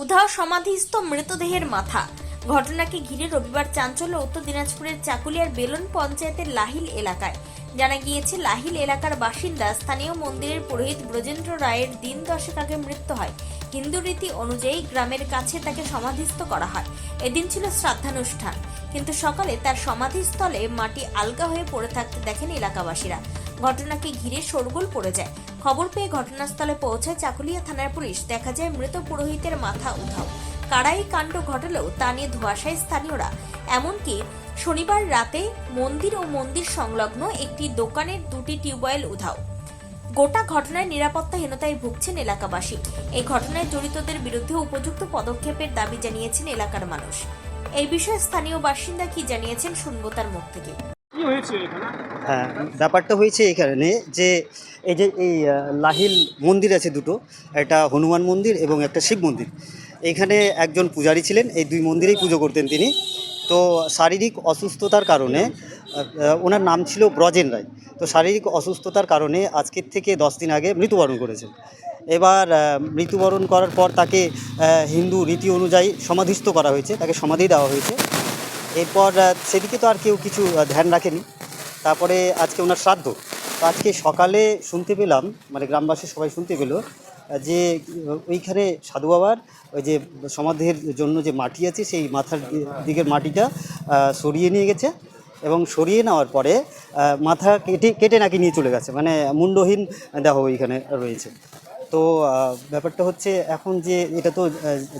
উধাও সমাধিস্থ মৃতদেহের মাথা। ঘটনাকে ঘিরে রবিবার চাঞ্চল্য উত্তর দিনাজপুরের চাকুলিয়ার বেলন পঞ্চায়েতের লাহিল এলাকায়। জানা গিয়েছে, লাহিল এলাকার বাসিন্দা স্থানীয় মন্দিরের পুরোহিত ব্রজেন্দ্র রায়ের দিন দশেক আগে মৃত্যু হয়। হিন্দু রীতি অনুযায়ী গ্রামের কাছে তাকে সমাধিস্থ করা হয়। এদিন ছিল শ্রাদ্ধানুষ্ঠান। কিন্তু সকালে তার সমাধিস্থলে মাটি আলগা হয়ে পড়ে থাকতে দেখেন এলাকাবাসীরা। ঘটনাকে ঘিরে শোরগোল পড়ে যায়। খবর পেয়ে ঘটনাস্থলে পৌঁছায় চাকুলিয়া থানার পুলিশ দেখা যায় মৃত পুরোহিতের মাথা উধাও। কারাই কাণ্ড ঘটলেও তা নিয়ে ধোয়াশায় স্থানীয়রা। এমনকি শনিবার রাতে মন্দির ও মন্দির সংলগ্ন একটি দোকানের দুটি টিউবওয়েল উধাও। গোটা ঘটনায় নিরাপত্তাহীনতায় ভুগছেন এলাকাবাসী। এই ঘটনায় জড়িতদের বিরুদ্ধে উপযুক্ত পদক্ষেপের দাবি জানিয়েছেন এলাকার মানুষ। এই বিষয়ে স্থানীয় বাসিন্দা কি জানিয়েছেন শুনব তার মুখ থেকে। কি হয়েছে এখানে? ব্যাপারটা হয়েছে এখানে যে এই যে এই লাহিল মন্দির আছে দুটো, একটা হনুমান মন্দির এবং একটা শিব মন্দির। এখানে একজন পূজারী ছিলেন, এই দুই মন্দিরেই পুজো করতেন তিনি। তো শারীরিক অসুস্থতার কারণে ওনার নাম ছিল ব্রজেন রায়। তো শারীরিক অসুস্থতার কারণে আজকের থেকে দশ দিন আগে মৃত্যুবরণ করেছেন। এবার মৃত্যুবরণ করার পর তাকে হিন্দু রীতি অনুযায়ী সমাধিস্থ করা হয়েছে, তাকে সমাধি দেওয়া হয়েছে। এরপর সেদিকে তো আর কেউ কিছু ধ্যান রাখেনি। তারপরে আজকে ওনার শ্রাদ্ধ। আজকে সকালে শুনতে পেলাম মানে গ্রামবাসী সবাই শুনতে পেল, যে ওইখানে সাধু বাবার ওই যে সমাধির জন্য যে মাটি আছে, সেই মাথার দিকের মাটিটা সরিয়ে নিয়ে গেছে এবং সরিয়ে নেওয়ার পরে মাথা কেটে কেটে নাকি নিয়ে চলে গেছে। মানে মুন্ডহীন দেহ ওইখানে রয়েছে। তো ব্যাপারটা হচ্ছে এখন যে এটা তো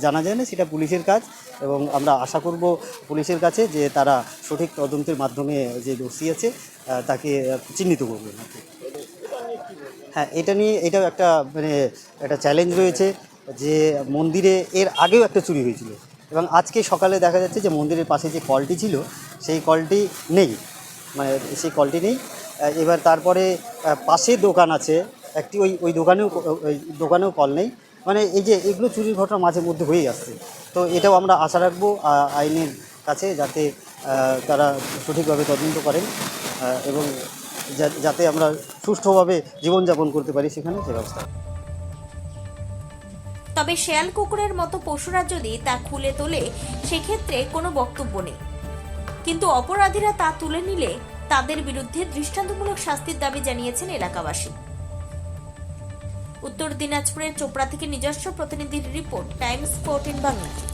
জানা যায় না, সেটা পুলিশের কাজ এবং আমরা আশা করব পুলিশের কাছে যে তারা সঠিক তদন্তের মাধ্যমে যে দোষী আছে তাকে চিহ্নিত করবে। হ্যাঁ এটা নিয়ে এটাও একটা মানে একটা চ্যালেঞ্জ রয়েছে যে মন্দিরে এর আগেও একটা চুরি হয়েছিল এবং আজকে সকালে দেখা যাচ্ছে যে মন্দিরের পাশে যে কলটি ছিল, সেই কলটি নেই। মানে সেই কলটি নেই। এবার তারপরে পাশে দোকান আছে একটি ওই ওই দোকানেও ওই দোকানেও কল নেই। মানে এই যে এগুলো চুরির ঘটনা মাঝে মধ্যে হয়েই আসছে। তো এটাও আমরা আশা রাখব আইনের কাছে যাতে তারা সঠিকভাবে তদন্ত করেন এবং যাতে আমরা সুষ্ঠুভাবে জীবনযাপন করতে পারি সেখানে সে ব্যবস্থা। তবে শেয়াল কুকুরের মতো পশুরা যদি তা খুলে তোলে, সেক্ষেত্রে কোনো বক্তব্য নেই। কিন্তু অপরাধীরা তা তুলে নিলে তাদের বিরুদ্ধে দৃষ্টান্তমূলক শাস্তির দাবি জানিয়েছেন এলাকাবাসী। উত্তর দিনাজপুরের চোপড়া থেকে নিজস্ব প্রতিনিধির রিপোর্ট টাইমস ফোরটিন বাংলা